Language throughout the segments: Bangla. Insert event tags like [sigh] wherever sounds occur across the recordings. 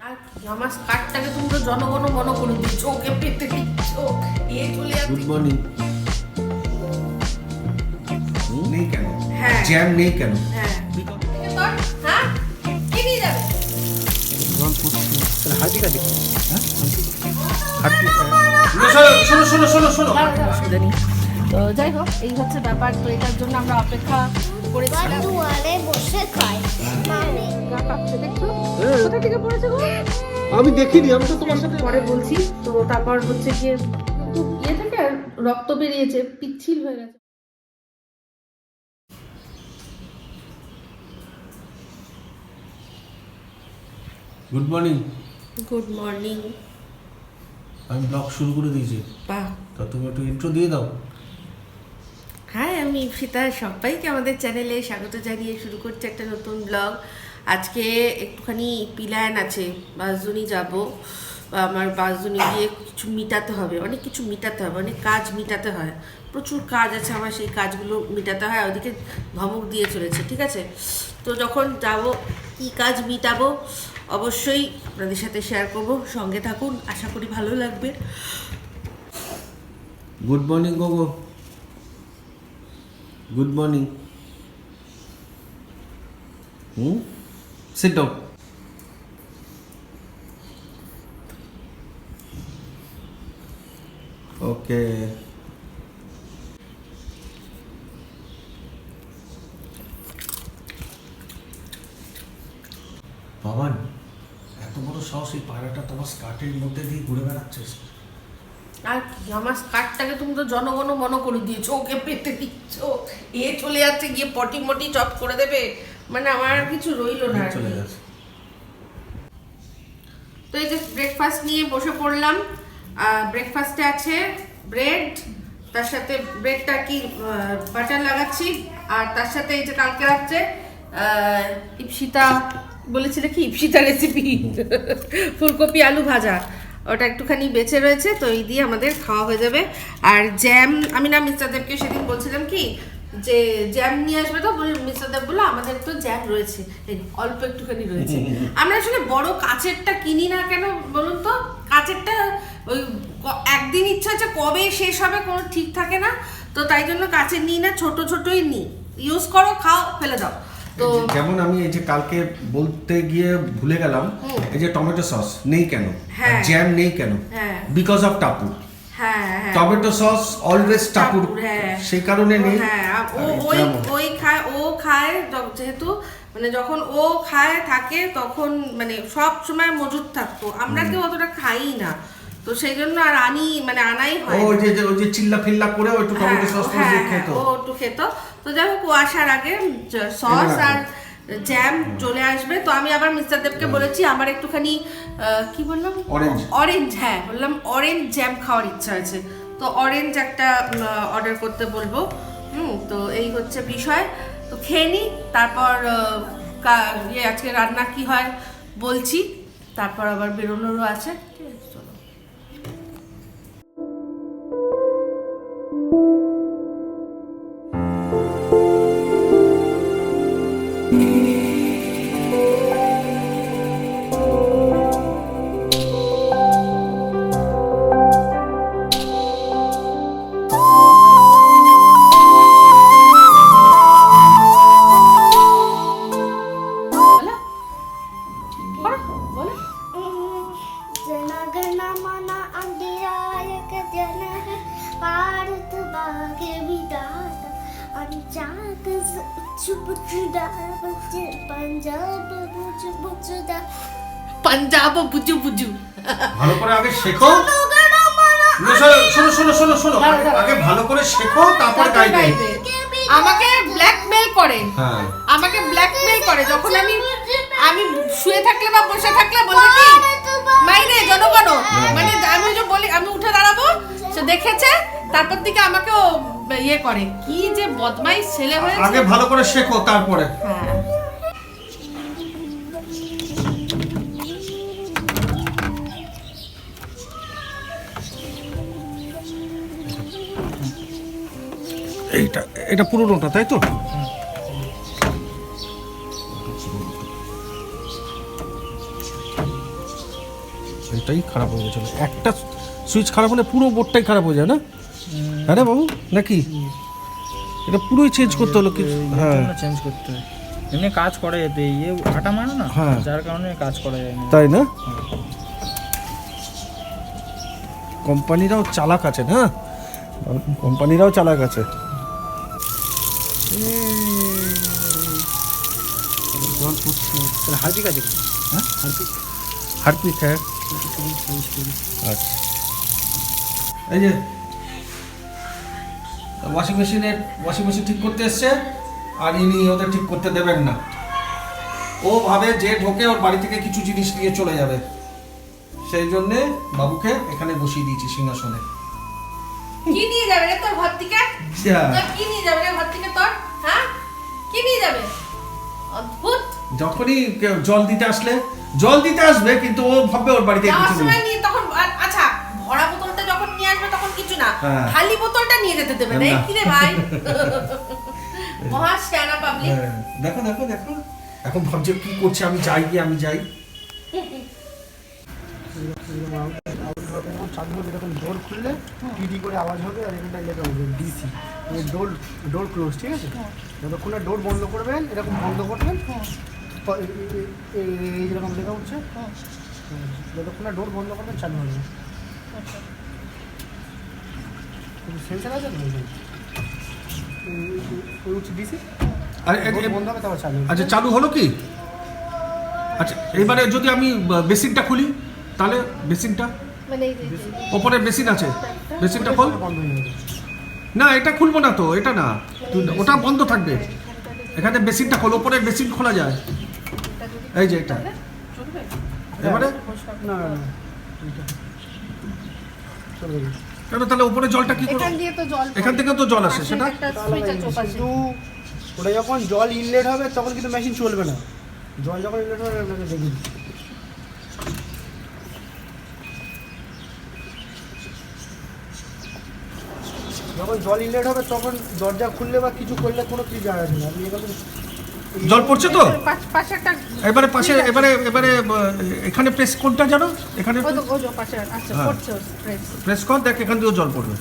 আর আমার তো জনগণ মন করে দিচ্ছ ওকে পেতে দিচ্ছ। এ চলে গুড মর্নিং নেই কেন? হ্যাঁ। জ্যাম নেই কেন? হ্যাঁ। হ্যাঁ? কি নিয়ে যাবে? শোনো শোনো শোনো শোনো অসুবিধা নেই তো যাই হোক এই হচ্ছে ব্যাপার। তো এটার জন্য আমরা অপেক্ষা করেছিলাম। দুয়ারে বসে খায় কোথা থেকে পড়েছে গো আমি দেখিনি আমি তো তোমার সাথে পরে বলছি। তো তারপর হচ্ছে গিয়ে ইয়ে থেকে রক্ত বেরিয়েছে পিচ্ছিল হয়ে গেছে। গুড মর্নিং গুড মর্নিং আমি ব্লগ শুরু করে দিয়েছি। বাহ। তা তুমি একটু ইন্ট্রো দিয়ে দাও। আমি ইপসিতা সবাইকে আমাদের চ্যানেলে স্বাগত জানিয়ে শুরু করছি একটা নতুন ব্লগ আজকে একটুখানি পিলায়ন আছে বাসজুনি যাব। আমার বাসজুনি গিয়ে কিছু মিটাতে হবে, অনেক কিছু মিটাতে হবে, অনেক কাজ মিটাতে হয়। প্রচুর কাজ আছে আমার, সেই কাজগুলো মিটাতে হয়, ওদিকে ধমক দিয়ে চলেছে, ঠিক আছে? তো যখন যাব, কি কাজ মিটাবো, অবশ্যই আপনাদের সাথে শেয়ার করব, সঙ্গে থাকুন, আশা করি ভালো লাগবে। Good morning Gogo good morning hmm sit down okay Baban, এত বড় সাহস এই পায়রাটা তোমার স্কার্টের মধ্যে দিয়ে ঘুরে বেড়াচ্ছে। আর কি আমার কার্ডটাকে তুমি তো জনগণ মনে করে দিয়েছ ওকে পেতে দিচ্ছ। এ চলে যাচ্ছে গিয়ে পটি মটি চপ করে দেবে। মানে আমার আর কিছু রইল না চলে কি। গেছে তো এই যে ব্রেকফাস্ট নিয়ে বসে পড়লাম। ব্রেকফাস্টে আছে ব্রেড তার সাথে ব্রেডটা কি বাটার লাগাচ্ছি আর তার সাথে এই যে কালকে রাত্রে ইপসিতা বলেছিলে কি ইপসিতা রেসিপি ফুলকপি আলু ভাজা। ওটা একটুখানি বেঁচে রয়েছে তো এই দিয়ে আমাদের খাওয়া হয়ে যাবে। আর জ্যাম আমি না মিস্টার দেবকে সেদিন বলছিলাম কি যে জ্যাম নিয়ে আসবে তো মিস্টার দেব বলল আমাদের তো জ্যাম রয়েছে। অল্প একটুখানি রয়েছে। [laughs] আমরা আসলে বড় কাচেরটা কিনি না কেন বলুন তো? কাচেরটা ওই একদিন ইচ্ছা হচ্ছে কবে শেষ হবে কোনো ঠিক থাকে না তো তাই জন্য কাচের নিই না ছোট ছোটই নিই। ইউজ করো খাও ফেলে দাও। তো যেমন আমি এই যে কালকে বলতে গিয়ে ভুলে গেলাম এই যে টমেটো সস নেই কেন? হ্যাঁ। জ্যাম নেই কেন? হ্যাঁ। বিকজ অফ টাপু হ্যাঁ হ্যাঁ। টমেটো সস অলওয়েজ টাপুর হ্যাঁ। সেই কারণে নেই। হ্যাঁ ও ওই ওই খায় ও খায় যেহেতু মানে যখন ও খায় থাকে তখন মানে সব সময় মজুদ থাকতো। আমরা কেউ অতটা খাই না। তো সেই জন্য আর আনি মানে আনাই হয়। ওই যে ওই যে চিল্লা ফিল্লা করে ও একটু টমেটো হ্যাঁ, সস হ্যাঁ, দিয়ে হ্যাঁ, খেত ও একটু খেত। তো যাই হোক ও আসার আগে সস আর জ্যাম চলে আসবে। তো আমি আবার মিস্টার দেবকে বলেছি আমার একটুখানি কি বললাম? Orange। অরেঞ্জ হ্যাঁ বললাম অরেঞ্জ জ্যাম খাওয়ার ইচ্ছা আছে। তো অরেঞ্জ একটা অর্ডার করতে বলব। হুম তো এই হচ্ছে বিষয়। তো খেয়ে নিই তারপর ইয়ে আজকে রান্না কি হয় বলছি। তারপর আবার বেরোনোরও আছে। পাঞ্জাব বুজু বুজু। করে আগে শেখো। শোনো শোনো শোনো শোনো আগে ভালো করে শেখো তারপর গাইবে। আমাকে ব্ল্যাকমেল করে। হ্যাঁ। আমাকে ব্ল্যাকমেল করে যখন আমি আমি শুয়ে থাকলে বা বসে থাকলে বলে কি মাইনে জনগণ হ্যাঁ। মানে আমি যে বলি আমি উঠে দাঁড়াবো সে দেখেছে তারপর থেকে আমাকে ইয়ে করে। কি যে বদমাইশ ছেলে হয়েছে। আগে ভালো করে শেখো তারপরে। হ্যাঁ। এইটা এটা পুরোনোটা তাই তো? এটাই খারাপ হয়ে গেছিল একটা সুইচ খারাপ হলে পুরো বোর্ডটাই খারাপ হয়ে যায় না? হ্যাঁ রে বাবু নাকি? এটা পুরোই চেঞ্জ করতে হলো কি? হ্যাঁ। চেঞ্জ করতে হয়। এমনি কাজ করা যেত ইয়ে আটা মারো না? হ্যাঁ। যার কারণে কাজ করা যায় না। তাই না? কোম্পানিরাও চালাক আছেন হ্যাঁ? কোম্পানিরাও চালাক আছে। হারপিক আছে হ্যাঁ? হারপিক। হারপিক হ্যাঁ। আচ্ছা এই যে ওয়াশিং মেশিনের ওয়াশিং মেশিন ঠিক করতে এসছে আর ইনি ওদের ঠিক করতে দেবেন না। ও ভাবে যে ঢোকে ওর বাড়ি থেকে কিছু জিনিস নিয়ে চলে যাবে। সেই জন্যে বাবুকে এখানে বসিয়ে দিয়েছি সিংহাসনে। কি নিয়ে যাবে রে তোর ঘর থেকে? তোর কি নিয়ে যাবে রে ঘর থেকে তোর হ্যাঁ? কি নিয়ে যাবে? অদ্ভুত। যখনই জল দিতে আসলে জল দিতে আসবে কিন্তু ও ভাববে ওর বাড়িতে কিছু নেই। তখন আচ্ছা ভরা বোতলটা যখন নিয়ে আসবে তখন কিছু না হ্যাঁ। খালি বোতলটা নিয়ে যেতে দেবে না। কি রে ভাই? [laughs] মহা স্ট্যান্ড পাবলিক দেখো দেখো দেখো। এখন ভাবছে কি করছে আমি যাই কি আমি যাই। এরকম ডোর খুললে টিডি করে আওয়াজ হবে আর এখানটায় লেখা হবে ডিসি ডোর ডোর ক্লোজ ঠিক আছে? যতক্ষণ ডোর বন্ধ করবেন এরকম বন্ধ করবেন লেখা উঠছে। যতক্ষণ ডোর বন্ধ করবেন চালু হবে। সেন্সার আছে ডিসি আচ্ছা চালু হলো কি? আচ্ছা এবারে যদি আমি বেসিনটা খুলি তাহলে বেসিনটা? মানে ওপরে বেসিন আছে। বেসিনটা খোল। না এটা খুলবো না তো এটা না। ওটা বন্ধ থাকবে। এখানে বেসিনটা খোল ওপরে বেসিন খোলা যায়। এই যে এটা। এবারে? না। কেন তাহলে ওপরে জলটা কি করব এখান দিয়ে তো জল এখান থেকে তো জল আসে সেটা একটা সুইচ আছে ওপাশে। কিন্তু ওটা যখন জল ইনলেট হবে তখন কিন্তু মেশিন চলবে না জল যখন ইনলেট হবে আপনাকে দেখে দিচ্ছি। যখন জল ইনলেট হবে তখন দরজা খুললে বা কিছু করলে কোনো কিছু যায় আসে না আপনি এখানে জল পড়ছে তো? এবারে পাশে এবারে এবারে এখানে প্রেস কোনটা জানো? এখানে আচ্ছা হ্যাঁ। প্রেস কর দেখ এখান থেকে জল পড়বে।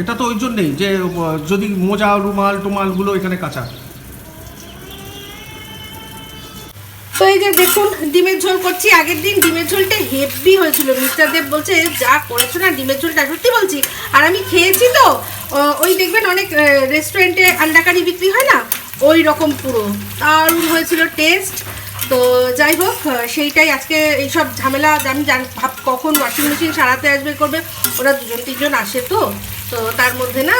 এটা তো ওই জন্যেই যে যদি মোজা রুমাল টুমালগুলো এখানে কাঁচা। এই যে দেখুন, ডিমের ঝোল করছি। আগের দিন ডিমের ঝোলটা হেভি হয়েছিল। মিস্টার দেব বলছে, যা করেছ না, ডিমের ঝোলটা, সত্যি বলছি? আর আমি খেয়েছি তো ওই দেখবেন অনেক রেস্টুরেন্টে আন্ডা কারি বিক্রি হয় না? ওই রকম পুরো। দারুণ হয়েছিল টেস্ট তো যাই হোক সেইটাই আজকে এইসব ঝামেলা। আমি জান, ভাব কখন ওয়াশিং মেশিন সারাতে আসবে, করবে, ওরা দুজন তিনজন আসে তো। তো তার মধ্যে না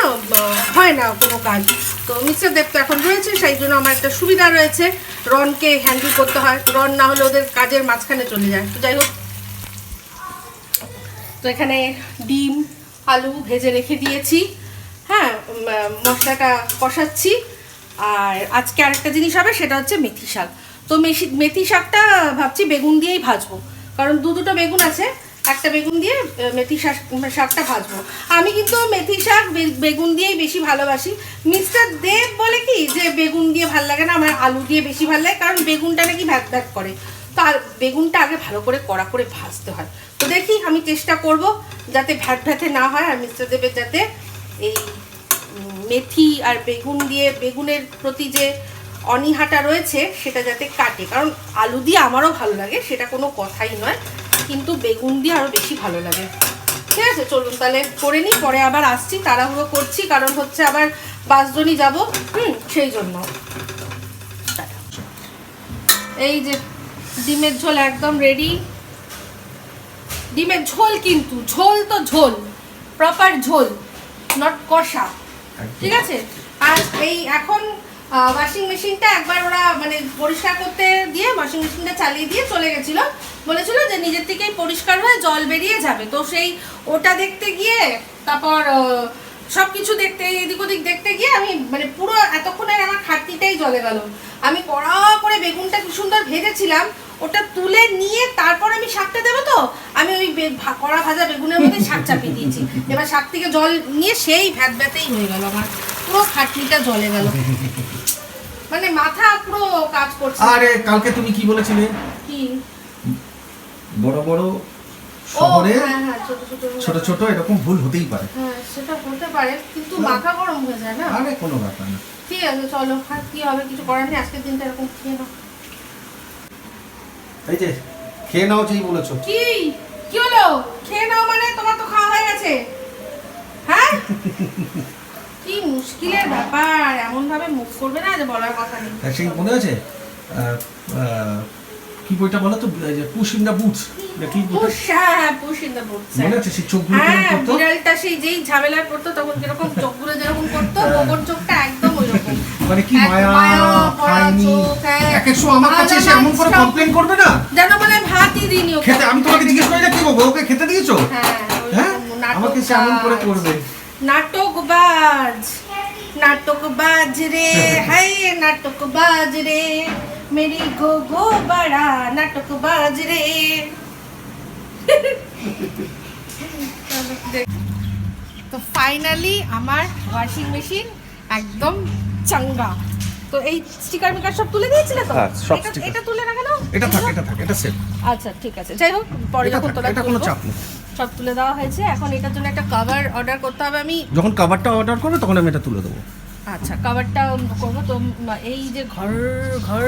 হয় না কোনো কাজ। তো মিস্টার দেব তো এখন রয়েছে, সেই জন্য আমার একটা সুবিধা রয়েছে, রনকে হ্যান্ডেল করতে হয়। রন না হলে ওদের কাজের মাঝখানে চলে যায়। তো যাই হোক। তো এখানে ডিম, আলু ভেজে রেখে দিয়েছি। হ্যাঁ মশলাটা কষাচ্ছি। আর আজকে আরেকটা জিনিস হবে, সেটা হচ্ছে মেথি শাক। তো মেথি শাকটা ভাবছি বেগুন দিয়েই ভাজবো। কারণ দু দুটো বেগুন আছে একটা বেগুন দিয়ে মেথি শাক, শাকটা ভাজবো। আমি কিন্তু মেথি শাক বেগুন দিয়েই বেশি ভালোবাসি। মিস্টার দেব বলে কি যে, বেগুন দিয়ে ভালো লাগে না, আমার আলু দিয়ে বেশি ভালো লাগে, কারণ বেগুনটা নাকি ভ্যাট ভ্যাট করে। তো আর বেগুনটা আগে ভালো করে কড়া করে ভাজতে হয়। তো দেখি, আমি চেষ্টা করব যাতে ভ্যাট ভ্যাটে না হয়, আর মিস্টার দেবের যাতে এই মেথি আর বেগুন দিয়ে, বেগুনের প্রতি যে অনীহাটা রয়েছে, সেটা যাতে কাটে। কারণ আলু দিয়ে আমারও ভালো লাগে, সেটা কোনো কথাই নয়। কিন্তু বেগুন দিয়ে আরও বেশি ভালো লাগে। ঠিক আছে চলুন তাহলে করে নিই পরে আবার আসছি তাড়াহুড়ো করছি কারণ হচ্ছে আবার বাসজনই যাব হুম সেই জন্য। এই যে ডিমের ঝোল একদম রেডি ডিমের ঝোল কিন্তু ঝোল তো ঝোল প্রপার ঝোল নট কষা। ঠিক আছে? আর এই এখন ওয়াশিং মেশিনটা একবার ওরা মানে পরিষ্কার করতে দিয়ে ওয়াশিং মেশিনটা চালিয়ে দিয়ে চলে গেছিল। বলেছিল যে নিজের থেকেই পরিষ্কার হয়ে জল বেরিয়ে যাবে। তো সেই ওটা দেখতে গিয়ে তারপর সব কিছু দেখতে এদিক ওদিক দেখতে গিয়ে আমি মানে পুরো এতক্ষণের আমার খাটনিটাই জলে গেল। আমি কড়া করে বেগুনটা কি সুন্দর ভেজেছিলাম ওটা তুলে নিয়ে তারপর আমি শাকটা দেবো তো আমি ওই কড়া ভাজা বেগুনের মধ্যে শাক চাপিয়ে দিয়েছি। এবার শাক থেকে জল নিয়ে সেই ভ্যাত ভ্যাতেই হয়ে গেল আমার পুরো খাটনিটা জলে গেল। মানে মাথা পুরো কাজ করছে। আরে কালকে তুমি কি বলেছিলে? কি? বড় বড় শহরে হ্যাঁ হ্যাঁ ছোট ছোট ছোট ছোট এরকম ভুল হতেই পারে। হ্যাঁ সেটা হতে পারে কিন্তু মাথা গরম হয়ে যায় না? আরে কোনো ব্যাপার না। ঠিক আছে চলো আর কি হবে কিছু করার নেই আজকের দিনটা এরকম খেয়ে নাও। এই যে খেয়ে নাও যেই বলেছ। কি? কি হলো? খেয়ে নাও মানে তোমার তো খাওয়া হয়ে গেছে। হ্যাঁ? [laughs] কি মুশকিলের ব্যাপার এমন ভাবে মুখ করবে না যে বলার কথা নেই। সেই মনে আছে? কি বইটা বলো তো? Puss in the boots. কি বইটা? পুশ হ্যাঁ পুশ ইন দ্য বুটস মনে আছে সেই চোখগুলো হ্যাঁ করতো? বিড়ালটা সেই যেই ঝামেলায় পড়তো তখন কীরকম চোখগুলো যেরকম করতো গোবর চোখটা একদম ওইরকম। মানে কি মায়া হ্যাঁ। এক এক সময় আমার কাছে এসে এমন করে কমপ্লেন করবে না? যেন বলে ভাতই দিইনি ওকে। খেতে আমি তোমাকে জিজ্ঞেস করি না কি বলব? ওকে খেতে দিয়েছ? হ্যাঁ হ্যাঁ? আমাকে সে এমন করে করবে। নাটকবাজ নাটকবাজ রে হাই নাটকবাজ রে। মেরি গো গো বড়া নাটকবাজ রে তো ফাইনালি আমার ওয়াশিং মেশিন একদম চাঙ্গা। তো এই স্টিকার মিকার সব তুলে দিয়েছিলে তো? হ্যাঁ, সব এটা- তুলে না কেন এটা থাক এটা থাক এটা সেট আচ্ছা ঠিক আছে। যাই হোক পরে যখন তোলা এটা কোনো চাপ নেই। সব তুলে দেওয়া হয়েছে। এখন এটার জন্য একটা কভার অর্ডার করতে হবে আমি। যখন কাভারটা অর্ডার করবে তখন আমি এটা তুলে দেবো। আচ্ছা কভারটা করব। তো এই যে ঘর ঘর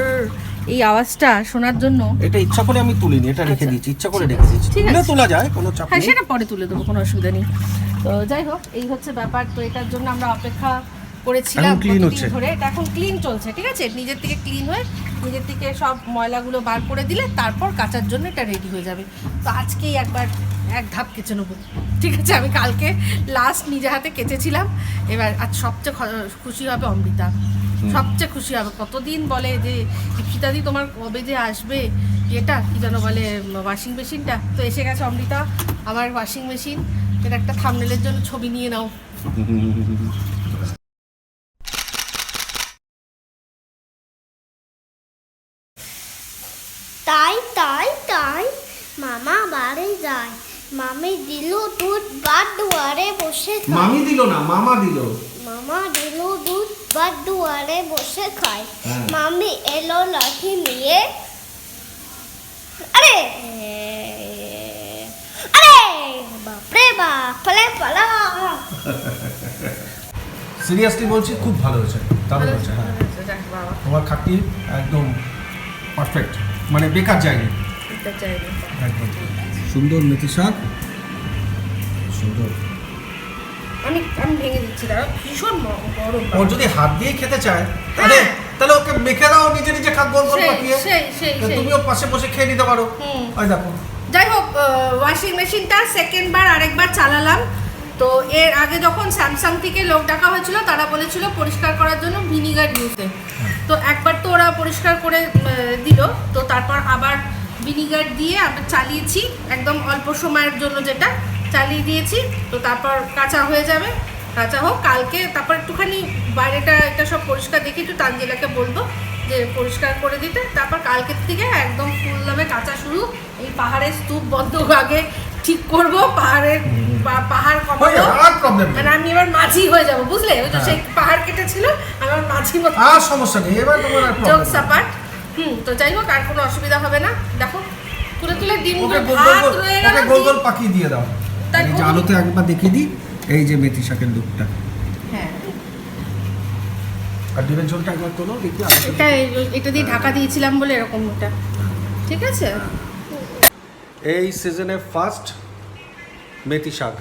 এই আওয়াজটা শোনার জন্য। এটা ইচ্ছা করে আমি তুলিনি এটা রেখে আচ্ছা, দিয়েছি ইচ্ছা করে রেখে দিয়েছি। তুলে আছে। তোলা যায় কোনো চাপ হ্যাঁ সেটা পরে তুলে দেবো কোনো অসুবিধা নেই। তো যাই হোক এই হচ্ছে ব্যাপার। তো এটার জন্য আমরা অপেক্ষা করেছিলাম। ধরে। এটা এখন ক্লিন চলছে ঠিক আছে? নিজের থেকে ক্লিন হয়ে নিজের থেকে সব ময়লাগুলো বার করে দিলে তারপর কাচার জন্য এটা রেডি হয়ে যাবে। তো আজকেই একবার এক ধাপ কেচে নেব। ঠিক আছে আমি কালকে লাস্ট নিজে হাতে কেচেছিলাম। এবার আর সবচেয়ে খুশি হবে অমৃতা। সবচেয়ে খুশি হবে। কতদিন বলে যে ইপ্সিতাদি তোমার কবে যে আসবে এটা কি যেন বলে ওয়াশিং মেশিনটা তো এসে গেছে অমৃতা আমার ওয়াশিং মেশিন এটা একটা থামনেলের জন্য ছবি নিয়ে নাও [laughs] তাই তাই তাই মামা বাড়ি যায় মামি দিল দুধ বাদ দুয়ারে বসে খায়। মামি দিল না মামা দিল। মামা দিল দুধ বাদ দুয়ারে বসে খায়। হ্যাঁ। মামি এলো লাঠি নিয়ে। আরে! আরে! বাপরে বাপ ফলে পালা। সিরিয়াসলি বলছি খুব ভালো হয়েছে। দারুণ হয়েছে হ্যাঁ। তোমার খাটনি একদম পারফেক্ট মানে বেকার যায়নি। এটা চাইলে। একদম। সুন্দর মেথি শাক। সুন্দর। আমি আমি ভেঙে দিচ্ছি দাঁড়া ভীষণ গরম ওর যদি হাত দিয়ে খেতে চায় তাহলে তাহলে ওকে মেখে দাও নিজে নিজে খাক গোল গোল পাকিয়ে। সেই, সেই, তা সেই। তুমিও পাশে বসে খেয়ে নিতে পারো। ওই দেখো। যাই হোক ওয়াশিং মেশিনটা সেকেন্ড বার আরেকবার চালালাম। তো এর আগে যখন স্যামসাং থেকে লোক ডাকা হয়েছিল তারা বলেছিল পরিষ্কার করার জন্য ভিনিগার দিতে তো একবার তো ওরা পরিষ্কার করে দিল। তো তারপর আবার ভিনিগার দিয়ে আমরা চালিয়েছি একদম অল্প সময়ের জন্য যেটা চালিয়ে দিয়েছি। তো তারপর কাঁচা হয়ে যাবে। কাঁচা হোক কালকে তারপর একটুখানি বাইরেটা এটা সব পরিষ্কার দেখে একটু তানজিলাকে বলব যে পরিষ্কার করে দিতে। তারপর কালকের থেকে একদম ফুলভাবে কাঁচা শুরু। এই পাহাড়ের স্তূপ বন্ধ আগে ঠিক করব পাহাড়ের পাহাড় কমাবো। মানে আমি এবার মাঝি হয়ে যাব বুঝলে? ওই তো হ্যাঁ। সেই পাহাড় কেটেছিল আমার মাঝি মতো আর সমস্যা নেই এবার তোমার সাপাট হুম তো যাই হোক আর কোনো অসুবিধা হবে না। দেখো তুলে তুলে গোল ভাত গোল রয়ে গেল গোল গোল পাকিয়ে দিয়ে দাও। তাই আলোতে একবার দেখিয়ে দিই এই যে মেথি শাকের লুকটা। হ্যাঁ। আর ডিমের ঝোলটা একবার তোলো দেখি এটা এটা দিয়ে ঢাকা দিয়েছিলাম বলে এরকম ওটা। ঠিক আছে? এই সিজনে ফার্স্ট মেথি শাক।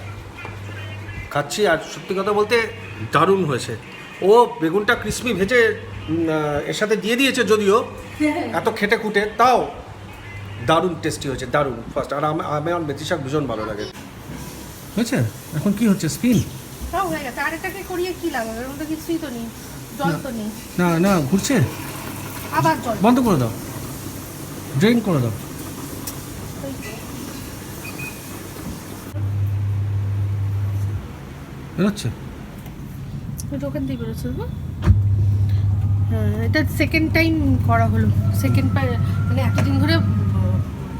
খাচ্ছি আর সত্যি কথা বলতে দারুণ হয়েছে। ও বেগুনটা ক্রিসপি ভেজে এর সাথে দিয়ে দিয়েছে যদিও [laughs] এত খেটে খুঁটে তাও দারুণ টেস্টি হয়েছে দারুণ ফার্স্ট আর আমি আমার মেথি শাক ভীষণ ভালো লাগে। হয়েছে? এখন কি হচ্ছে? স্পিন হ্যাঁ হয়ে গেছে। আর এটাকে করিয়ে কি লাগাবে এর মধ্যে কিছুই তো নেই। জল তো নেই। না না ঘুরছে? আবার জল। বন্ধ করে দাও। ড্রেন করে দাও। বেরোচ্ছে? ওখান দিয়ে বেরোচ্ছে? হ্যাঁ এটা সেকেন্ড টাইম করা হলো। সেকেন্ড মানে এতদিন ধরে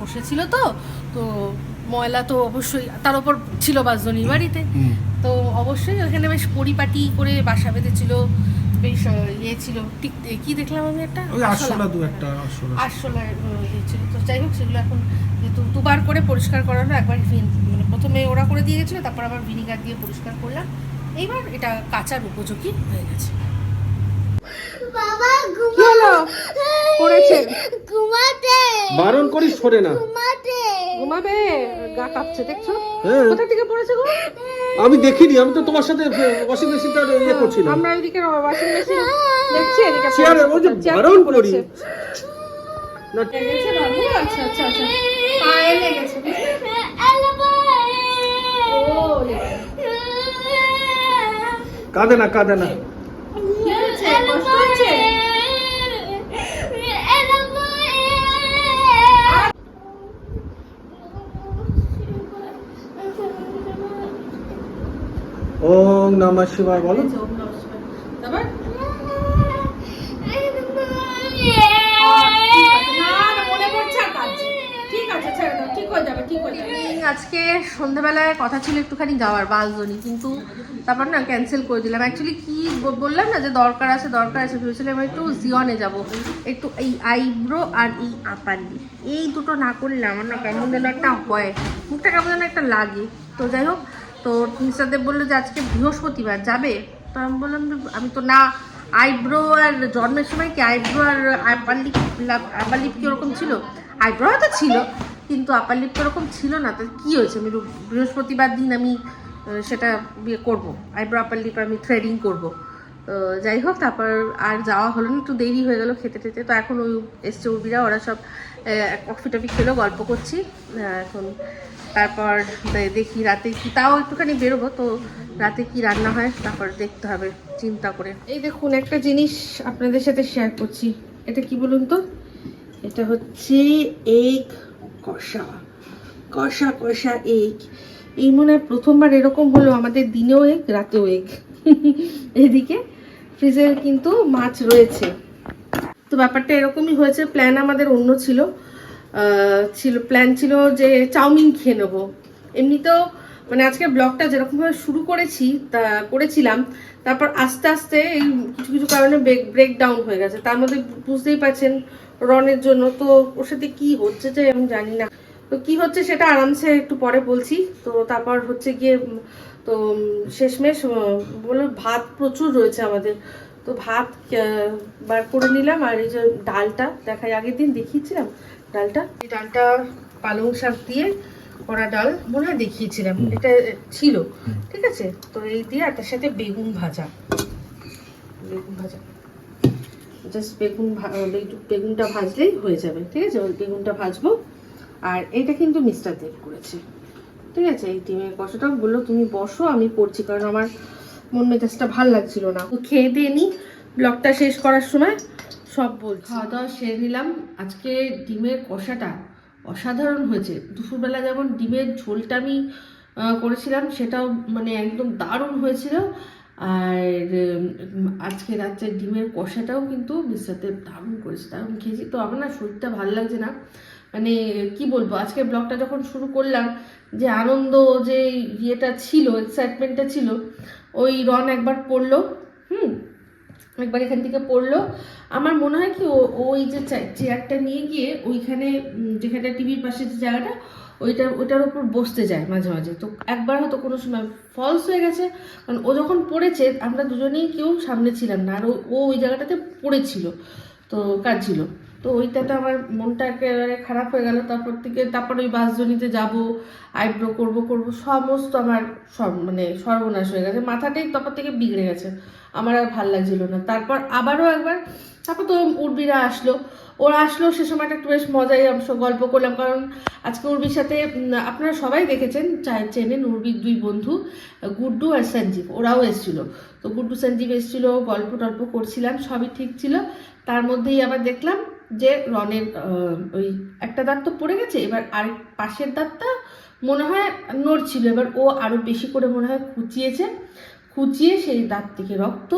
বসেছিল তো তো ময়লা তো অবশ্যই তার উপর ছিল বাসজনী বাড়িতে। তো অবশ্যই ওখানে বেশ পরিপাটি করে বাসা বেঁধেছিল বেশ ইয়ে ছিল। টিক কি দেখলাম আমি একটা? আরশোলা। দু একটা আরশোলা। ইয়ে ছিল। তো যাই হোক সেগুলো এখন যেহেতু দুবার করে পরিষ্কার করানো একবার মানে প্রথমে ওরা করে দিয়ে গেছিল তারপর আবার ভিনিগার দিয়ে পরিষ্কার করলাম। এইবার এটা কাচার উপযোগী হয়ে গেছে। বাবা হলো? পড়েছে? ঘুমাতে। বারণ করিস সরে না। ঘুমাতে। ঘুমাবে? গা কাঁপছে দেখছ? হ্যাঁ। কোথা থেকে পড়েছে গো? আমি দেখিনি আমি তো তোমার সাথে ওয়াশিং মেশিনটা ইয়ে করছিলাম। আমরা ওইদিকে ওয়াশিং মেশিন দেখছি এদিকে চেয়ারে ওই যে চেয়ার বারণ করি। না। বাবু আচ্ছা আচ্ছা আচ্ছা। পায়ে লেগেছে। কাঁদে না কাঁদে না। ওম নমঃ শিবায় বলো। আজকে সন্ধ্যাবেলায় কথা ছিল একটুখানি যাওয়ার বালজনি কিন্তু তারপর না ক্যান্সেল করে দিলাম। অ্যাকচুয়ালি কি বললাম না যে দরকার আছে দরকার আছে ভেবেছিলাম একটু জিওনে যাব। একটু এই আইব্রো আর এই lip, এই দুটো না করলে আমার না কেমন যেন একটা হয়। মুখটা কেমন যেন একটা লাগে। তো যাই হোক তো মিস্টারদেব বলল যে আজকে বৃহস্পতিবার, যাবে? তো আমি বললাম, আমি তো না, আইব্রো আর জন্মের সময় কি আইব্রো আর আপার লিপ আপার লিপ কি ওরকম ছিল? আইব্রো হয়তো ছিল, কিন্তু আপার লিপ তো ওরকম ছিল না, তো কী হয়েছে? আমি বৃহস্পতিবার দিন আমি সেটা বিয়ে করব, আইব্রো আপার লিপ আমি থ্রেডিং করব। যাই হোক, তারপর আর যাওয়া হলো না, একটু দেরি হয়ে গেল খেতে খেতে তো এখন ওই এসছে উর্বিরা, ওরা সব কফি টফি খেলো, গল্প করছি এখন তারপর দেখি রাতে কি, তাও একটুখানি বেরোবো, তো রাতে কি রান্না হয়, তারপর দেখতে হবে, চিন্তা করে। এই দেখুন, একটা জিনিস আপনাদের সাথে শেয়ার করছি। এটা কি বলুন তো? এটা হচ্ছে এগ কষা। কষা কষা এগ এই মনে হয় প্রথমবার এরকম হলো, আমাদের দিনেও এগ রাতেও এগ এদিকে ফ্রিজের কিন্তু মাছ রয়েছে। তো ব্যাপারটা এরকমই হয়েছে প্ল্যান আমাদের অন্য ছিল। ছিল প্ল্যান ছিল যে চাউমিন খেয়ে নেব। এমনিতেও মানে আজকে ব্লগটা যেরকমভাবে শুরু করেছি, তা করেছিলাম, তারপর আস্তে আস্তে এই কিছু কিছু কারণে ব্রেক ডাউন হয়ে গেছে। তার মধ্যে বুঝতেই পারছেন রনের জন্য। তো ওর সাথে কী হচ্ছে যে আমি জানি না। তো কি হচ্ছে সেটা আরামসে একটু পরে বলছি। তো তারপর হচ্ছে গিয়ে, তো শেষমেশ বলল ভাত প্রচুর রয়েছে আমাদের। তো ভাত বার করে নিলাম আর এই যে ডালটা দেখাই আগের দিন দেখিয়েছিলাম ডালটা। এই ডালটা পালং শাক দিয়ে করা ডাল মনে হয় দেখিয়েছিলাম এটা ছিল ঠিক আছে? তো এই দিয়ে আর তার সাথে বেগুন ভাজা বেগুন ভাজা। জাস্ট বেগুন বেগুনটা ভাজলেই হয়ে যাবে ঠিক আছে? ওই বেগুনটা ভাজবো। আর এইটা কিন্তু মিস্টার দেব করেছে ঠিক আছে? এই ডিমের কষাটা বলল তুমি বসো আমি করছি। কারণ আমার মন মেজাজটা ভালো লাগছিল না। খেয়ে দিয়ে নি ব্লগটা শেষ করার সময় সব বলছি। খাওয়া দাওয়া সেরে নিলাম। আজকে ডিমের কষাটা অসাধারণ হয়েছে। দুপুরবেলা যেমন ডিমের ঝোলটা আমি করেছিলাম, সেটাও মানে একদম দারুণ হয়েছিল। আর আজকে রাত্রে ডিমের কষাটাও কিন্তু মিস্টার দারুণ করেছে, দারুণ খেয়েছি। তো আমার না শরীরটা ভালো লাগছে না। মানে কি বলব আজকে ব্লগটা যখন শুরু করলাম, যে আনন্দ যে ইয়েটা ছিল এক্সাইটমেন্টটা ছিল, ওই রন একবার পড়ল, হুম, একবার এখান থেকে পড়ল। আমার মনে হয় কি ওই যে চেয়ারটা নিয়ে গিয়ে ওইখানে যেখানে টিভির পাশে যে জায়গাটা, ওইটা, ওইটার উপর বসতে যায় মাঝে মাঝে। তো একবার হয়তো কোনো সময় ফলস হয়ে গেছে, কারণ ও যখন পড়েছে, আমরা দুজনেই কেউ সামনে ছিলাম না, আর ও ওই জায়গাটাতে পড়েছিল। তো কাজ ছিল তো ওইটাতে আমার মনটা একেবারে খারাপ হয়ে গেল। তারপর থেকে তারপর ওই বাসজনিতে যাব, আইব্রো করব করব, সমস্ত আমার মানে সর্বনাশ হয়ে গেছে। মাথাটাই তারপর থেকে বিগড়ে গেছে। আমার আর ভালো লাগছিল না। তারপর আবারও একবার, তারপর তো উর্বিরা আসলো। ওরা আসলো, সে সময়টা একটু বেশ মজাই অংশ গল্প করলাম। কারণ আজকে উর্বির সাথে আপনারা সবাই দেখেছেন চেনেন উর্বির দুই বন্ধু, গুড্ডু আর সঞ্জীব। ওরাও এসেছিল। তো গুড্ডু, সঞ্জীব এসেছিল, গল্প টল্প করছিলাম, সবই ঠিক ছিল। তার মধ্যেই আবার দেখলাম যে রনের ওই একটা দাঁত তো পড়ে গেছে, এবার আরেক পাশের দাঁতটা মনে হয় নড়ছিল, এবার ও আরও বেশি করে মনে হয় খুঁচিয়েছে, খুঁচিয়ে সেই দাঁত থেকে রক্ত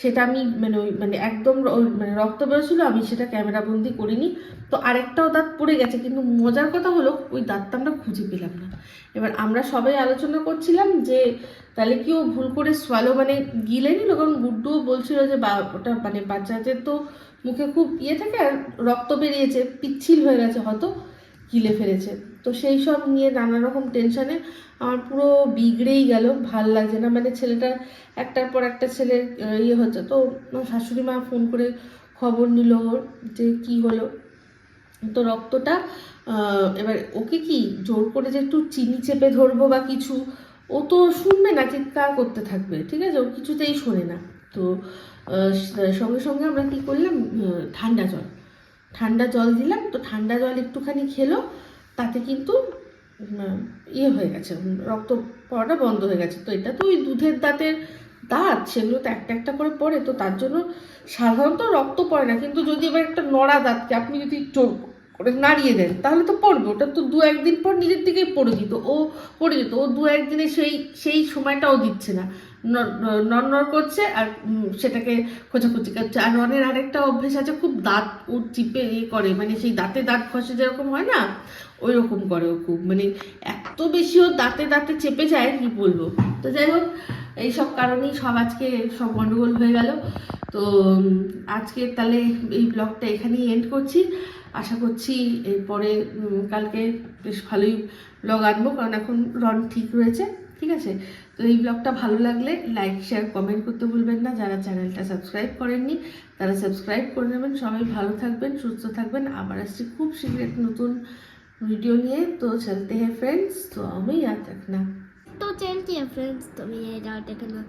সেটা আমি মানে ওই মানে একদম মানে রক্ত বেরোছিল আমি সেটা ক্যামেরা বন্দি করিনি। তো আরেকটাও দাঁত পড়ে গেছে, কিন্তু মজার কথা হলো ওই দাঁতটা আমরা খুঁজে পেলাম না। এবার আমরা সবাই আলোচনা করছিলাম যে, তাহলে কি ও ভুল করে সোয়ালো মানে গিলে নিল? কারণ গুড্ডুও বলছিল যে বা, ওটা মানে বাচ্চাদের তো মুখে খুব ইয়ে থাকে আর রক্ত বেরিয়েছে, পিচ্ছিল হয়ে গেছে হয়তো, গিলে ফেলেছে। তো সেই সব নিয়ে নানা রকম টেনশনে আমার পুরো বিগড়েই গেল ভালো লাগছে না। মানে ছেলেটার একটার পর একটা আহ, ইয়ে হচ্ছে। তো শাশুড়ি মা ফোন করে খবর নিল ওর যে কি হলো। তো রক্তটা এবার ওকে কি জোর করে যে একটু চিনি চেপে ধরবো বা কিছু ও তো শুনবে না চিৎকার করতে থাকবে ঠিক আছে? ও কিছুতেই শোনে না। তো সঙ্গে সঙ্গে আমরা কি করলাম ঠান্ডা জল ঠান্ডা জল দিলাম। তো ঠান্ডা জল একটুখানি খেলো। তাতে কিন্তু ইয়ে হয়ে গেছে রক্ত পড়াটা বন্ধ হয়ে গেছে। তো এটা তো ওই দুধের দাঁতের দাঁত, সেগুলো তো একটা একটা করে পড়ে, তো তার জন্য সাধারণত রক্ত পড়ে না। কিন্তু যদি এবার একটা নড়া দাঁতকে আপনি যদি জোর করে নাড়িয়ে দেন, তাহলে তো পড়বে। ওটা তো দু একদিন পর নিজের দিকেই পড়ে যেত, ও পড়ে যেত। ও দু একদিনে সেই সেই সময়টাও দিচ্ছে না। নড় করছে আর সেটাকে খোঁচাখুচি করছে। আর রনের আরেকটা অভ্যেস আছে, খুব দাঁত ও চিপে ইয়ে করে মানে সেই দাঁতে দাঁত খসে যেরকম হয় না ওই রকম করে ও খুব। মানে এত বেশি ও দাঁতে দাঁতে চেপে যায়, কি বলব? তো যাই হোক এইসব কারণেই সব আজকে সব গন্ডগোল হয়ে গেল। তো আজকে তাহলে এই ব্লগটা এখানেই এন্ড করছি। আশা করছি এরপরে কালকে বেশ ভালোই ব্লগ আনব, কারণ এখন রন ঠিক রয়েছে, ঠিক আছে? তো এই ব্লগটা ভালো লাগলে লাইক শেয়ার কমেন্ট করতে ভুলবেন না। যারা চ্যানেলটা সাবস্ক্রাইব করেননি, তারা সাবস্ক্রাইব করে নেবেন। সবাই ভালো থাকবেন, সুস্থ থাকবেন। আবার আসছি খুব শীঘ্র নতুন वीडियो लिए तो चलते हैं फ्रेंड्स तो हमें याद रखना। तो चलते हैं फ्रेंड्स तो हमें याद रखना।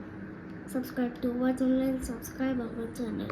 Subscribe to our channel subscribe our channel